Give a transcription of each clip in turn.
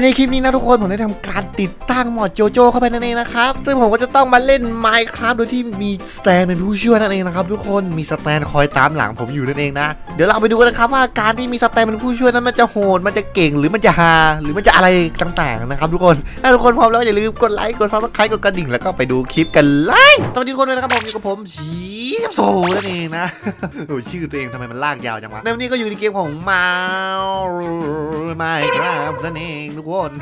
ในคลิปนี้นะทุกคนผมได้ทำการติดตั้งหมอดโจโจเข้าไปนั่นเองนะครับ ซึ่งผมก็จะต้องมาเล่น Minecraft โดยที่มีสแตนเป็นผู้ช่วยนั่นเองนะครับทุกคนมีสแตนคอยตามหลังผมอยู่นั่นเองนะ เดี๋ยวเราไปดูกันนะครับว่าการที่มีสแตนเป็นผู้ช่วยนั้นมันจะโหดมันจะเก่งหรือมันจะฮาหรือมันจะอะไรต่างๆนะครับทุกคนถ้าทุกคนพร้อมแล้วอย่าลืมกดไลค์กดซับสไครต์กดกระดิ่งแล้วก็ไปดูคลิปกันเลยสวัสดีทุกคนด้วยนะครับผมอยู่กับผมชีฟโซนั่นเองนะโอ้ชื่อตัวเองทำไมมันลากยาวจังวะในวันนี้ก็อยู่ในเกมของมาไม่ครับนั่นเองทุกคน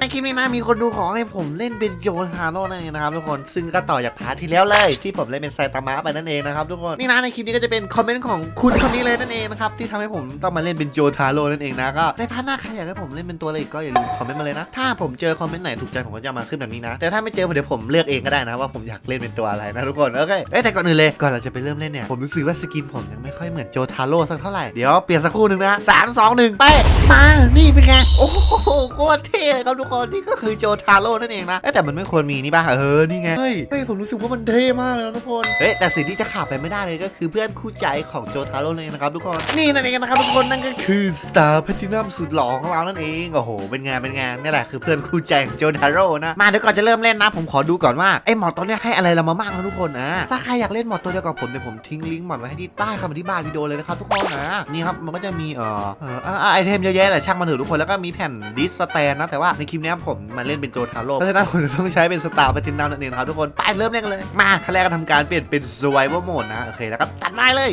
ในคลิปนี้นะมีคนดูขอให้ผมเล่นเป็นโจฮาโร่นั่นเองนะครับทุกคนซึ่งก็ต่อจากพาร์ทที่แล้วเลย ที่ผมเล่นเป็นไซตามะไปนั่นเองนะครับทุกคนนี่นะในคลิปนี้ก็จะเป็นคอมเมนต์ของคุณคนนี้เลยนั่นเองนะครับที่ทำให้ผมต้องมาเล่นเป็นโจทาโร่นั่นเองนะก็ในพาร์ทหน้าใครอยากให้ผมเล่นเป็นตัวอะไรก็อย่าลืมคอมเมนต์มาเลยนะถ้าผมเจอคอมเมนต์ไหนถูกใจผมก็จะมาขึ้นแบบนี้นะ แต่ถ้าไม่เจอเดี๋ยวผมเลือกเองก็ได้นะว่าผมอยากเล่นเป็นตัวอะไรนะทุกคนโอเคเอ้แต่ก่อนอื่นเลยก่อนเราจะไปเริ่มเล่นเนี่ยผมรู้สึกว่าสกินผมยังไม่ค่อยเหมือนโจทาโร่สักเท่าไหร่เดี๋ยวเปลี่ยนสักครู่หนึ่งนะสามสองหนึ่งไปมานี่เป็นไงโอ้โหโคตรเท่เลยครับทุกคนนี่ก็คือโจทาโร่นั่นเองนะแต่มันไม่ควรมีนี่ป่ะเออนี่ไงเฮ้ยเฮ้ยผมรู้สึกว่ามันเท่มากเลยนะทุกคนเฮ้ยแต่สิ่งที่จะขาดไปไม่ได้เลยก็คือเพื่อนคู่ใจของโจทาโร่นั่นเองนะครับทุกคนนี่นั่นเองนะครับทุกคนนั่นก็คือสตาร์แพทินัมสุดหล่อของเรานั่นเองโอ้โหเป็นไงเป็นไงนี่แหละคือเพื่อนคู่ใจของโจทาโร่นะมาเดี๋ยวก่อนจะเริ่มเล่นนะ ผมขอดูก่อนว่าไอหมอตัวเนี้ยให้อะไรเรามาบ้างนะทุกคนนะถ้าใครอยากเล่นหมอตัวเดียวกับผมเดี๋ยวผมทิ้งลิงก์หมอไว้ให้ที่ใต้คำอธิบายวิดีโอเลยนะครับทุกคนนะนี่ครับมันก็จะมีเอ่อเออไอเทมเยอะแยะแหละช่างมันเถอะทุกคนแล้วก็มีแผ่นดิสสแตนนะ แต่ว่าในคลิปเนี้ยผมมาเล่นเป็นโจทาโร่เพราะฉะนั้นผมจะต้องใช้เป็นสตาร์แพทินัมนั่นเองนะครับทุกคน ไปเริ่มเล่นกันเลย มาขั้นแรกก็ทำการเปลี่ยนเป็น survival mode นะ โอเค แล้วก็ตัดไม้เลย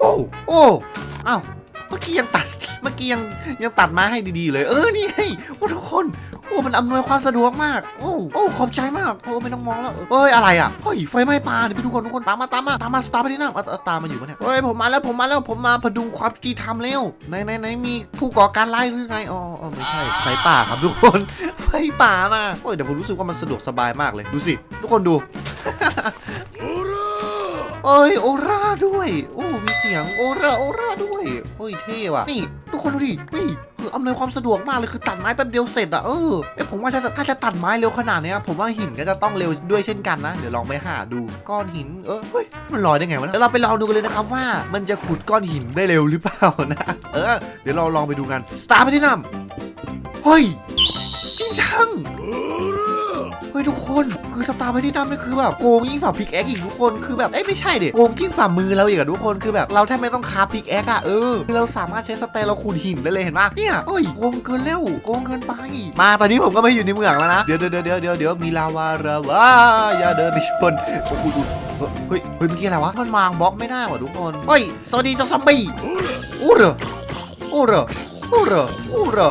โอ้โอ้อ้าวเมื่อกี้ยังตัด เมื่อกี้ยังยังตัดมาให้ดีๆเลย เออ นี่ไงโอ้ทุกคนโอ้มันอำนวยความสะดวกมาก โอ้โอ้ขอบใจมากโอ้ไม่ต้องมองแล้วเอ้ยอะไรอะเฮ้ยไฟไหม้ปลาเดี๋ยวไปดูก่อนทุกคนตามมาตามมาตามมาสตาร์ไปที่นั่นเอาตามมาอยู่ปะเนี่ยเฮ้ยผมมาแล้วผมมาแล้วผมมาพดุงความยุติธรรมแล้วไหนไหนไหนมีผู้ก่อการร้ายหรือไงอ๋ออ๋อไม่ใช่ไฟป่าครับทุกคนไฟป่านะโอ้ยแต่ผมรู้สึกว่ามันสะดวกสบายมากเลยดูสิ ทุกคนดูเอ้ยโอราด้วย โอ้ มีเสียงโอราโอราด้วยเฮ้ยเท่ว่ะ นี่ ทุกคนดูดินี่คื อำนวยความสะดวกมากเลยคือตัดไม้แป๊บเดียวเสร็จอะเออเอ้ผมว่าถ้าถ้าจะตัดไม้เร็วขนาดนี้ผมว่าหินก็จะต้องเร็วด้วยเช่นกันนะ เดี๋ยวลองไปหาดูก้อนหินเออเฮ้ยมันลอยได้ไงวะเดี๋ยวเราไปลองดูกันเลยนะครับว่า มันจะขุดก้อนหินได้เร็วหรือเปล่านะเออเดี๋ยวเราลองไปดูกันสตาร์ไปที่น้ำเฮ้ยจริงจัง ฮ้ยทุกคนคือสตาร์ไปที่น้ำนี่คือแบบโกงยิ่งฝ่าพิกแอคอีกทุกคนคือแบบเอ้ยไม่ใช่เด็โกงยิ่งฝ่ามือเราอีกอะทุกคนคือแบบเราแทบไม่ต้องคาพิกแอคอะเออคือเราสามารถใช้สเตนเราขูดหินได้เลยเห็นปะเนี่ยเฮ้ยโกงเกินแล้วโกงเกินไป มาตอนนี้ผมก็ไม่อยู่ในเมืองแล้วนะเดี๋ยวเดี๋ยวเดี๋ยวเดี๋ยวเดี๋ยวมีลาวาระวาอย่าเดินไปชนโอ้โหดูเฮ้ยเฮ้ยเมื่อกี้อะไรวะมันวางบล็อกไม่ได้ว่ะทุกคนเฮ้ยสวัสดีเจ้าซอมบี้อู้เหรออู้เหรออู้เหรออู้เหรอ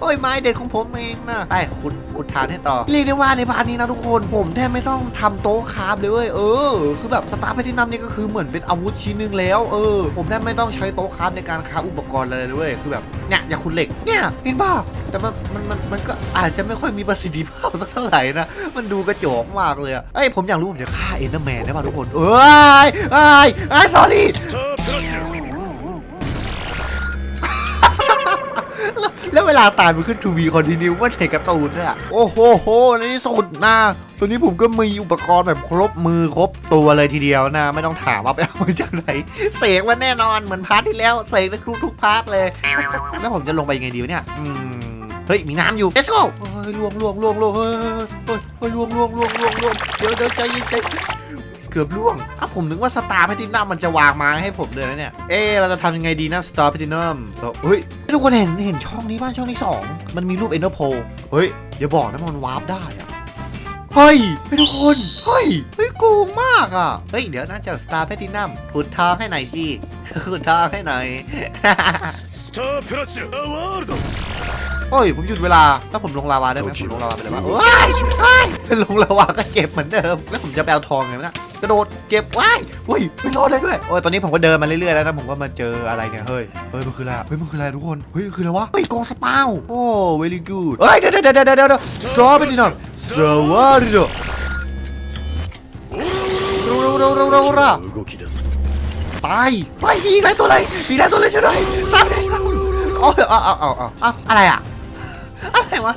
โอ้ยไม้เด็ดของผมเองนะไปขุดขุดฐานให้ต่อเรียกได้ว่าในพาร์ทนี้นะทุกคนผมแทบไม่ต้องทำโต๊ะคราฟเลยเว้ยเออ คือแบบสตาร์ไปที่นั่นนี่ก็คือเหมือนเป็นอาวุธชิ้นหนึ่งแล้วเออผมแทบไม่ต้องใช้โต๊ะคราฟในการคราฟอุปกรณ์อะไรเลยเว้ยคือแบบเนี่ยอย่าขุดเหล็กเนี่ยเห็นป่ะแต่มันมันมันมันก็อาจจะไม่ค่อยมีประสิทธิภาพสักเท่าไหร่นะมันดูกระจอกมากเลยอะเอ้ยผมอยากรู้ผมจะฆ่าเอ็นเดอร์แมนได้ป่ะทุกคนเอ้ยเอ้ยเอ้ย sorry スタ เวลาตายมันขึ้นทูบีคอนติเนียว่าในกร์ตูนเนี่ยโอ้โหโหในที่สุดนะตัวนี้ผมก็มีอุปกรณ์แบบครบมือครบตัวเลยทีเดียวนะ ไม่ต้องถามว่าไปเอามาจากไหนเสกมันแน่นอนเหมือนพาร์ทที่แล้วเสกในทุกทุกพาร์ทเลย แล้วผมจะลงไปยังไงดีวะเนี่ยอืมเฮ้ยมีน้ำอยู่ let's go ล่วงล่วงล่วงล่วงเฮ้ยเฮ้ยเฮ้ยล่วงล่วงล่วงล่วงล่วงเดี๋ยวเดี๋ยวใจเย็นใจ เกือบล่วงอะผมนึกว่าสตาร์แพตินัมมันจะวางมาให้ผมเลยนะเนี่ย เอ๊เราจะทำยังไงดีนะสตาร์แพตินัมเฮ้ยทุกคนเห็นเห็นช่องนี้บ้างช่องที่2มันมีรูปเอ็นเตอร์โพเฮ้ยอย่าบอกนะมันวาร์ปได้อะเฮ้ยไปทุกคน เฮ้ย เฮ้ยโกงมากอะ เฮ้ย เดี๋ยวน่าจะสตาร์แพตินัมขุดทองให้ไหน่อยสิขุดทองให้ไหน่อยสตาร์พลัสอวอร์ดโอ้ย ผมหยุดเวลาถ้าผมลงลาวาได้ไหมผมลงลาวาไปเลยว่ะโอ้ยลงลาวาก็เก็บเหมือนเดิม แล้วผมจะไปเทองไงนะ กระโดดเก็บว้ายอุ้ยไม่รอดเลยด้วยโอ้ยตอนนี้ผมก็เดินมาเรื่อยๆแล้วนะผมก็มาเจออะไรเนี่ยเฮ้ยเฮ้ยมันคืออะไรเฮ้ยมันคืออะไรทุกคนเฮ้ยคืออะไรวะเฮ้ยกองสปาวโอ้ very good เฮ้ยเดี๋ยวเดี๋ยวเดี๋ยวเดี๋ยวซอฟไปดิหน่อยสวัสดีเด้อเราเราเราเราตายไปมีอะไรตัวอะไรมีอะไรตัวอะไรช่วยหน่อ้ยอ้ยเอาเอาเอาเอาอะไรอะอะไรวะ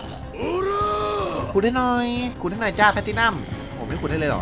ขุดให้หน่อยขุดให้หน่อยจ้าแพตตินัมผมไม่ขุดได้เลยเหรอ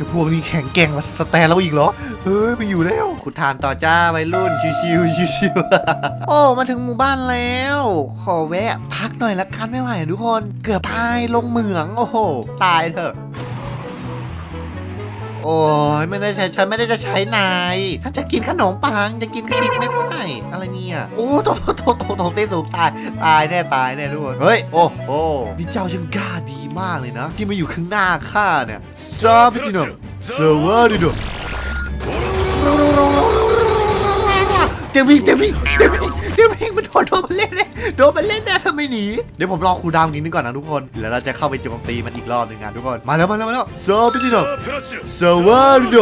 จะพวกนี้แข็งแกร่งมาสแตนเราอีกเหรอ เฮ้ยไปอยู่แล้ว ขุดทานต่อจ้าวัยรุ่นชิวๆชิวๆ โอ้ มาถึงหมู่บ้านแล้ว ขอแวะ พักหน่อยละกันไม่ไหวทุกคน เกือบตายลงเหมือง โอ้โห ตายเถอะ โอ้ยไม่ได้ใช้ฉันไม่ได้จะใช้นายถ้าจะกินขนมปังจะกินกระดิกไม่ได้อะไรเนี่ยโอ้โตโตโตโตโตเต้สูงตายตายแน่ตายแน่ทุกคนเฮ้ยโอ้โหนี่เจ้าช่างกล้าดีมากเลยนะ ที่มาอยู่ข้างหน้าข้าเนี่ยซาบิจิโนสวัสดีดูเดวิงเดวิงเดวิง เดี๋ยวพิงมันโดนโดนมันเล่นเลยโดนมันเล่นแน่ทำไมหนี เดี๋ยวผมรอครูดาวนิดนึงก่อนนะทุกคน แล้วเราจะเข้าไปโจมตีมันอีกรอบหนึ่งนะทุกคน มาแล้วมาแล้วมาแล้วเซอร์พี่ดิโดเซอร์วาร์ดโด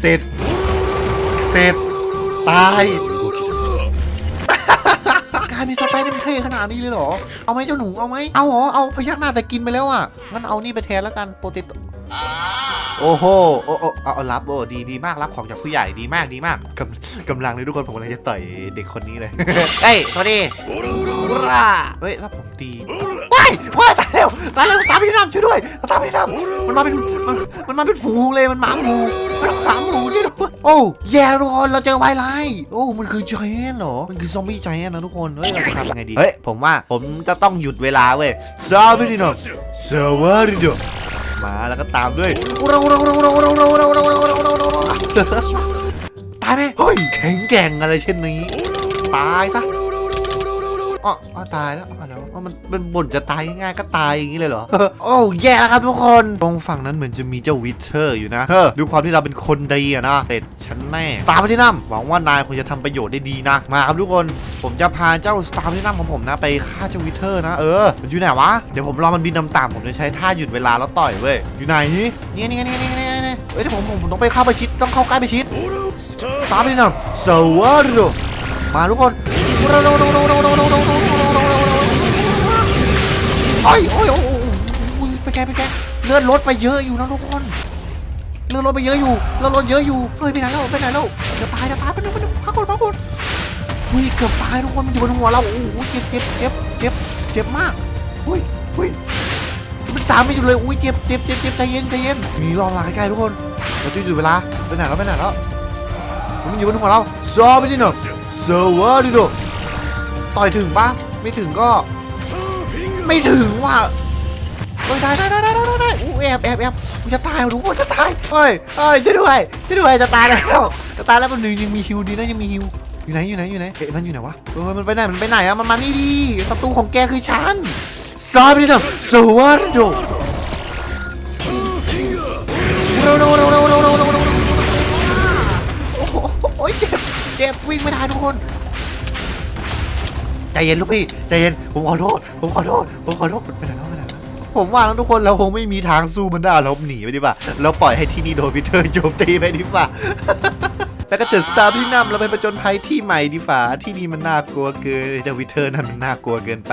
เสร็จ เสร็จ ตายการนี้สไตล์นี่มันเท่ขนาดนี้เลยเหรอ เอาไหมเจ้าหนูเอาไหมเอาหรอ เอาพยักหน้าแต่กินไปแล้วอะ งั้นเอานี่ไปแทนแล้วกันโปรตีน โอ้โหโอ้เอารับโอ้ดีดีมากรับของจากผู้ใหญ่ดีมากดีมากกำกำลังเลยทุกคนผมกำลังจะต่อยเด็กคนนี้เลย เฮ้ยสวัสดีราเฮ้ยรับผมตีว้ายว้ยตายเร็วตายเร็วตาพี่น้ำช่วยด้วยตาพี่น้ำมันมาเป็นมันมาเป็นฝูงเลยมันหมาหมูมันหมาหมูที่ด้วยโอ้แย่รอนเราเจอไวไลโอ้มันคือจอยแอนเหรอมันคือซอมบี้จอยแอนนะทุกคนเฮ้ยเราจะทำยังไงดีเฮ้ยผมว่าผมจะต้องหยุดเวลาเว้ยซาบิโนซาวิโน มาแล้วก็ตามด้วยตายไหมเฮ้ยแข็งแกร่งอะไรเช่นนี้ตายซะ อ๋ออตายแล้วอ๋อแล้วมันมันบ่นจะตายง่ายก็ตายอย่างนี้เลยเหรอ โอ้แย่แล้วครับทุกคน ตรงฝั่งนั้นเหมือนจะมีเจ้าวิเทอร์อยู่นะเฮ้อดูความที่เราเป็นคนดีอะนะเสร็จฉันแน่ ตามพัทินั่มหวังว่านายคงจะทำประโยชน์ได้ดีนะ มาครับทุกคน ผมจะพาเจ้าสตาร์พัทินั่มของผมนะ ไปฆ่าเจ้าวิเทอร์นะ เออ มันอยู่ไหนวะ เดี๋ยวผมรอมันบินนำตามผมจะใช้ท่าหยุดเวลาแล้วต่อยเว้ย อยู่ไหนนี่นี่นี่นี่นี่นี่เอ้ยเดี๋ยวผมผมผมต้องไปเข้าไปชิดต้องเข้าใกล้ไปชิด ตามไปหน่อยสวัสดีครัมาทุกคน โอ้ยโอ้ยโอ้ยโอ้ยไปแกไปแกเลือดลดไปเยอะอยู่นะทุกคนเลือดลดไปเยอะอยู่เลือดลดเยอะอยู่เฮ้ยไปไหนแล้วไปไหนแล้วจะตายจะตายไปนึงไปนึงพักก่อนพักก่อนเฮ้ยเกือบตายทุกคนมันอยู่บนหัวเราโอ้โหเจ็บเจ็บเจ็บเจ็บเจ็บมากเฮ้ยเฮ้ยมันตามไม่หยุดเลยอุ้ยเจ็บเจ็บเจ็บเจ็บใจเย็นใจเย็นมีรอลาใกล้ทุกคนเราจะหยุดเวลาไปไหนแล้วไปไหนแล้วมันอยู่บนหัวเราซอไปดิโนสวัสดีโน ต่อยถึงปะไม่ถึงก็ ไม่ถึงว่ะเฮ้ยได้ได้ได้ได้ได้ได้อู้แอบแอบแอบจะตายทุกคนจะตายเฮ้ยเฮ้ยช่วด้วยช่วด้วยจะตายแล้วจะตายแล้วมันหนึ่งยังมีฮิวดีนะยังมีฮิวอยู่ไหนอยู่ไหนอยู่ไหนเอ๊ะมันอยู่ไหนวะเออมันไปไหนมันไปไหนอะมันมานี่ดิศัตรูของแกคือฉันซาบิโนสวัสดีโนโนโนโนโนโนโนโอ้โหเจ็บเจ็บวิ่งไม่ได้ทุกคน ใจเย็นลูกพี่ใจเย็นผมขอโทษผมขอโทษผมขอโทษไปไหนแล้วไปไหนแล้วผมว่าแล้วทุกคนเราคงไม่มีทางสู้มันได้เราหนีไปดีกว่าเราปล่อยให้ที่นี่โดนพีเตอร์โจมตีไปดีกว่าแล้วก็เจอสตาร์พี่นำเราไปประจนภัยที่ใหม่ดีฝ่าที่นี่มันน่ากลัวเกินเจ้าวิเทอร์นั่นมันน่ากลัวเกินไป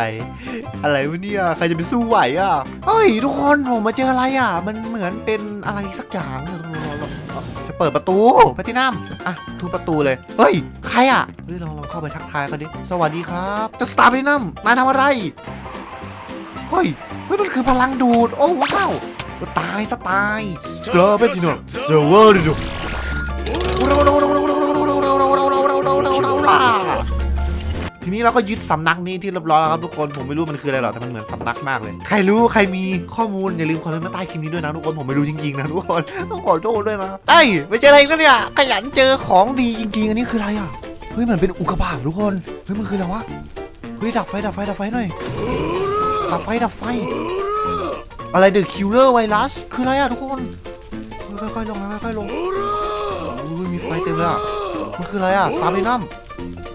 อะไรวะเนี่ยใครจะไปสู้ไหวอะเฮ้ยทุกคนผมมาเจออะไรอะ มันเหมือนเป็นอะไรสักอย่างจะ เปิดประตูไปที่น้ำอะทุบประตูเลย เฮ้ย ใครอะ เฮ้ยลองลองเข้าไปทักทายกันดิ สวัสดีครับจะสตาร์แพที่น้ำมาทำอะไร เฮ้ย เฮ้ย มันคือพลังดูด โอ้ว้าวตายซะตายสตาร์ไปที่น้ำสวัสดี ทีนี้เราก็ยึดสำนักนี้ที่เรียบร้อยแล้วครับทุกคนผมไม่รู้มันคืออะไรหรอกแต่มันเหมือนสำนักมากเลย ใครรู้ใครมีข้อมูลอย่าลืมคอมเมนต์มาใต้คลิปนี้ด้วยนะทุกคนผมไม่รู้จริงๆนะทุกคนต้องขอโทษด้วยนะเอ้ไม่เจออะไรกันเนี่ยขยันเจอของดีจริงๆอันนี้คืออะไรอะเฮ้ยมือนเป็นอุกกาบาตทุกคนเฮ้ยมันคืออะไรวะเฮ้ยดับไฟดับไฟดับไฟหน่อยดับไฟดับไฟ อะไรเดอะคิลเลอร์ไวรัสคืออะไรอะทุกคนเฮ้ยค่อยๆลงนะค่อยๆลงอุ้ยมีไฟเต็มเลยอะมันคืออะไรอะซาบินัม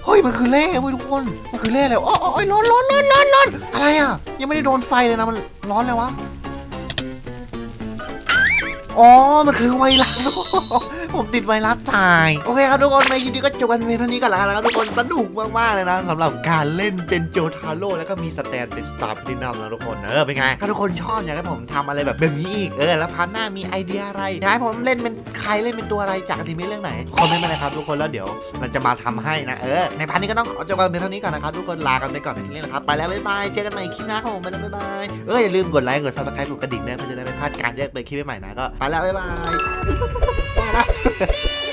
เฮ้ยมันคือเล่เว้ยทุกคนมันคือเล่เลยโอ้โอ้ยร้อนร้อนร้อนร้อนร้อนอะไรอะ ยังไม่ได้โดนไฟเลยนะมันร้อนเลยวะอ๋อ มันคือไวรัส ผมติดไวรัสตาย โอเคครับทุกคนในคลิปนี้ก็จบกันเพียงเท่านี้ก่อนแล้วนะครับทุกคนสนุกมากๆเลยนะสำหรับการเล่นเป็นโจทาโร่แล้วก็มีสแตนเป็นสตาร์ดินัมนะทุกคนเออเป็นไงถ้าทุกคนชอบอยากให้ผมทำอะไรแบบแบบนี้อีกเออแล้วพาร์ทหน้ามีไอเดียอะไรอยากให้ผมเล่นเป็นใครเล่นเป็นตัวอะไรจากอนิเมะเรื่องไหนคอมเมนต์มาเลยครับทุกคนแล้วเดี๋ยวเราจะมาทำให้นะเออในพาร์ทนี้ก็ต้องขอจบกันเพียงเท่านี้ก่อนนะครับทุกคนลากันไปก่อนเพียงเท่านี้นะครับไปแล้วบ๊ายบายเจอกันใหม่คลิปหน้าครับผมไปแล้วบ๊ายบายเอออย่าลืมกดไลค์กดซับสไครต์กดกระดิ่งด้วยเพื่อจะได้ไม่พลาดการแจ้งเตือนคลิปใหม่ๆนะก็ไปแล้วบ๊ายบายไปแล้ว Yeah.